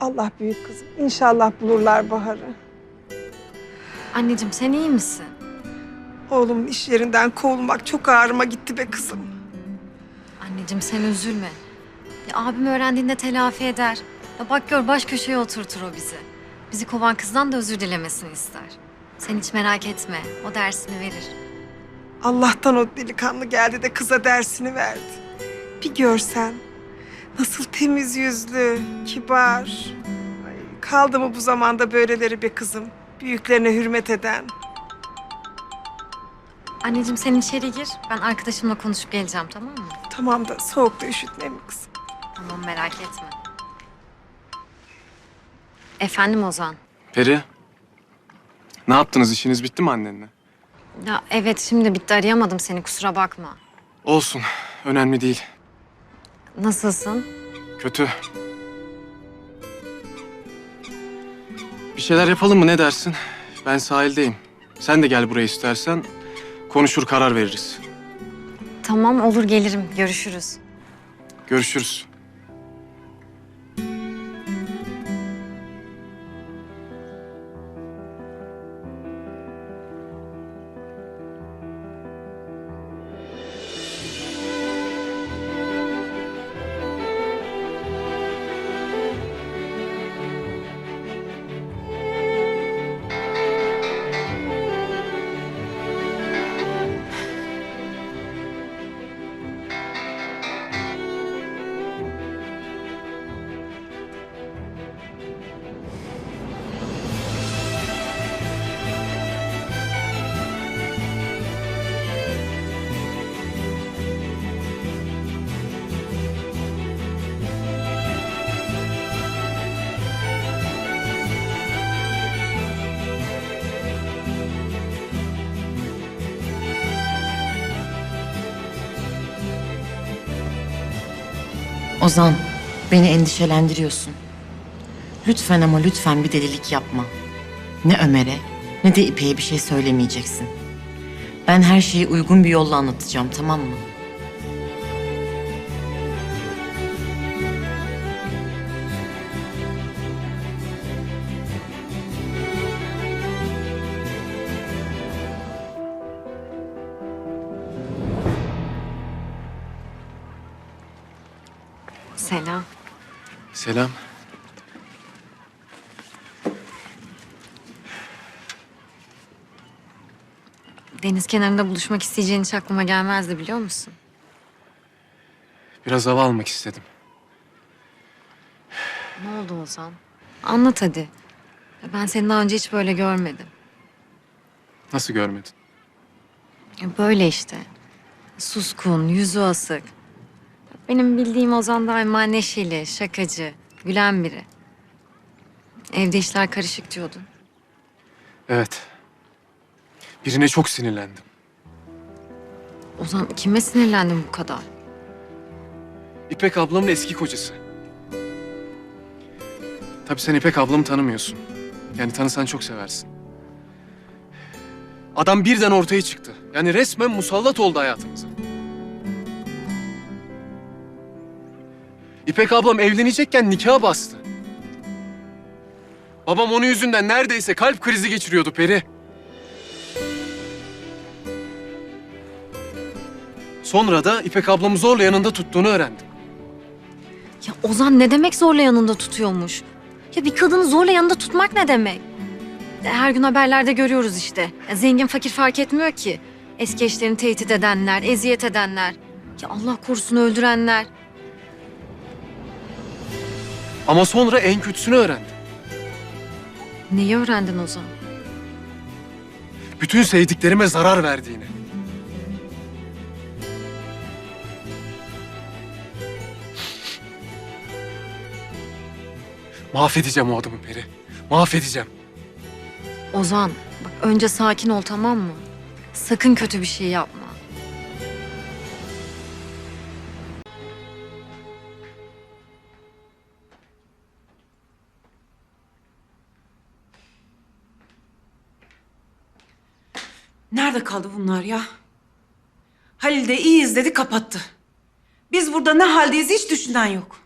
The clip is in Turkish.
Allah büyük kızım. İnşallah bulurlar Bahar'ı. Anneciğim sen iyi misin? Oğlumun iş yerinden kovulmak çok ağrıma gitti be kızım. Anneciğim sen üzülme. Ya, abim öğrendiğinde telafi eder. Ya bak gör baş köşeye oturtur o bizi. Bizi kovan kızdan da özür dilemesini ister. Sen hiç merak etme. O dersini verir. Allah'tan o delikanlı geldi de kıza dersini verdi. Bir görsen nasıl temiz yüzlü, kibar. Ay, kaldı mı bu zamanda böyleleri be kızım? Büyüklerine hürmet eden. Anneciğim sen içeri gir. Ben arkadaşımla konuşup geleceğim tamam mı? Tamam da soğukta üşütme mi kızım? Tamam merak etme. Efendim Ozan. Peri. Ne yaptınız? İşiniz bitti mi annenle? Ya evet şimdi bitti arayamadım seni kusura bakma. Olsun. Önemli değil. Nasılsın? Kötü. Bir şeyler yapalım mı ne dersin? Ben sahildeyim. Sen de gel buraya istersen. Konuşur karar veririz. Tamam olur gelirim görüşürüz. Görüşürüz. Ozan, beni endişelendiriyorsun. Lütfen ama lütfen bir delilik yapma. Ne Ömer'e ne de İpek'e bir şey söylemeyeceksin. Ben her şeyi uygun bir yolla anlatacağım tamam mı? Selam. Selam. Deniz kenarında buluşmak isteyeceğin hiç aklıma gelmezdi biliyor musun? Biraz hava almak istedim. Ne oldu Ozan? Anlat hadi. Ben seni daha önce hiç böyle görmedim. Nasıl görmedin? Ya Böyle işte. Suskun, yüzü asık. Benim bildiğim Ozan daima neşeli, şakacı, gülen biri. Evde işler karışık diyordun. Evet. Birine çok sinirlendim. Ozan kime sinirlendin bu kadar? İpek ablamın eski kocası. Tabii sen İpek ablamı tanımıyorsun. Yani tanısan çok seversin. Adam birden ortaya çıktı. Yani resmen musallat oldu hayatımıza. İpek ablam evlenecekken nikaha bastı. Babam onun yüzünden neredeyse kalp krizi geçiriyordu Peri. Sonra da İpek ablamı zorla yanında tuttuğunu öğrendim. Ya Ozan ne demek zorla yanında tutuyormuş? Ya bir kadını zorla yanında tutmak ne demek? Her gün haberlerde görüyoruz işte. Ya zengin fakir fark etmiyor ki. Eski eşlerini tehdit edenler, eziyet edenler. Ya Allah korusun öldürenler. Ama sonra en kötüsünü öğrendim. Neyi öğrendin Ozan? bütün sevdiklerime zarar verdiğini. Mahvedeceğim o adamı Peri. Mahvedeceğim. Ozan bak önce sakin ol tamam mı? Sakın kötü bir şey yapma. Nerede kaldı bunlar ya? Halil de iyiyiz dedi kapattı. Biz burada ne haldeyiz hiç düşünen yok.